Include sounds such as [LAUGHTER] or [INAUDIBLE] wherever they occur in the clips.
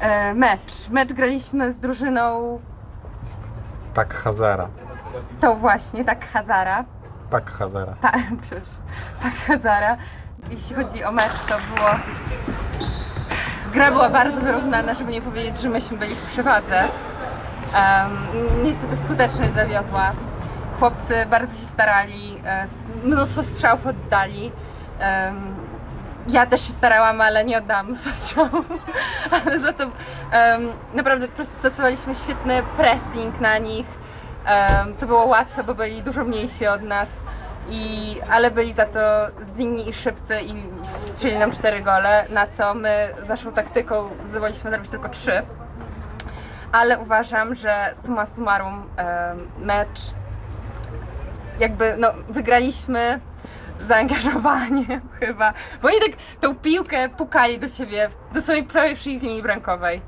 E, mecz. Mecz graliśmy z drużyną Pak Hazara. tą właśnie, tak Hazara. Pak Hazara. Pa, [LAUGHS] przepraszam, tak Hazara. Jeśli chodzi o mecz, to było... Gra była bardzo wyrównana, żeby nie powiedzieć, że myśmy byli w przewadze. Em, niestety skuteczność zawiodła. Chłopcy bardzo się starali, e, mnóstwo strzałów oddali. Em, ja też się starałam, ale nie oddałam strzałów. [LAUGHS] ale za to em, naprawdę po prostu stosowaliśmy świetny pressing na nich, em, co było łatwe, bo byli dużo mniejsi od nas. I, ale byli za to zwinni i szybcy i strzelili nam cztery gole, na co my z naszą taktyką zdołaliśmy zrobić tylko trzy. Ale uważam, że summa summarum em, mecz jakby no wygraliśmy zaangażowaniem [LAUGHS] chyba, bo oni tak tą piłkę pukali do siebie, do swojej ich linii bramkowej.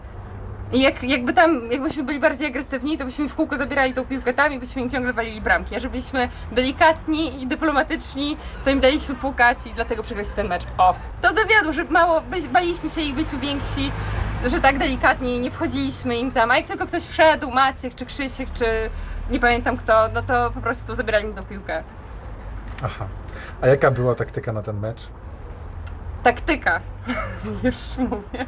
I jak, jakby tam, jakbyśmy byli bardziej agresywni, to byśmy w kółko zabierali tą piłkę tam i byśmy im ciągle walili bramki. A że byliśmy delikatni i dyplomatyczni, to im daliśmy pukać i dlatego przegraliśmy ten mecz. O! To zawiodło, że mało, baliśmy się ich, byliśmy więksi, że tak delikatnie nie wchodziliśmy im tam. A jak tylko ktoś wszedł, Maciek, czy Krzysiek, czy nie pamiętam kto, no to po prostu zabierali im tą piłkę. Aha. A jaka była taktyka na ten mecz? Taktyka. [LAUGHS] Już mówię.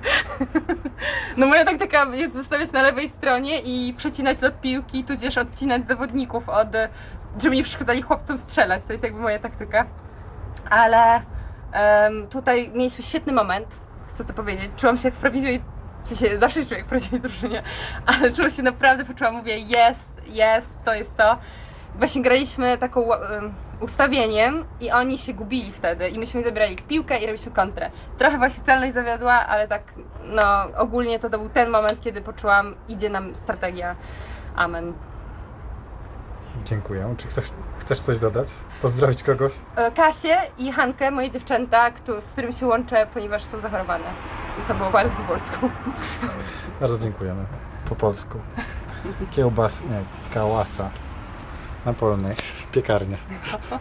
No moja taktyka jest zostawiać na lewej stronie i przecinać lot piłki, tudzież odcinać zawodników od, żeby nie przeszkadzali chłopcom strzelać. To jest jakby moja taktyka. Ale em, tutaj mieliśmy świetny moment, chcę to powiedzieć. Czułam się jak w prawdziwej, w sensie zawsze się czuję jak w prawdziwej drużynie, ale czułam się naprawdę, poczułam, mówię jest, jest, to jest to. Właśnie graliśmy taką em, ustawieniem i oni się gubili wtedy i myśmy zabierali piłkę i robiliśmy kontrę. Trochę właśnie celność zawiodła, ale tak no ogólnie to, to był ten moment, kiedy poczułam idzie nam strategia. Amen. Dziękuję. Czy chcesz, chcesz coś dodać? Pozdrowić kogoś? E, Kasię i Hankę, moje dziewczęta, z którym się łączę, ponieważ są zachorowane. I to było bardzo po polsku. Bardzo dziękujemy. Po polsku. Kiełbas, nie, kałasa. Na polnej. Piekarnia. [LAUGHS]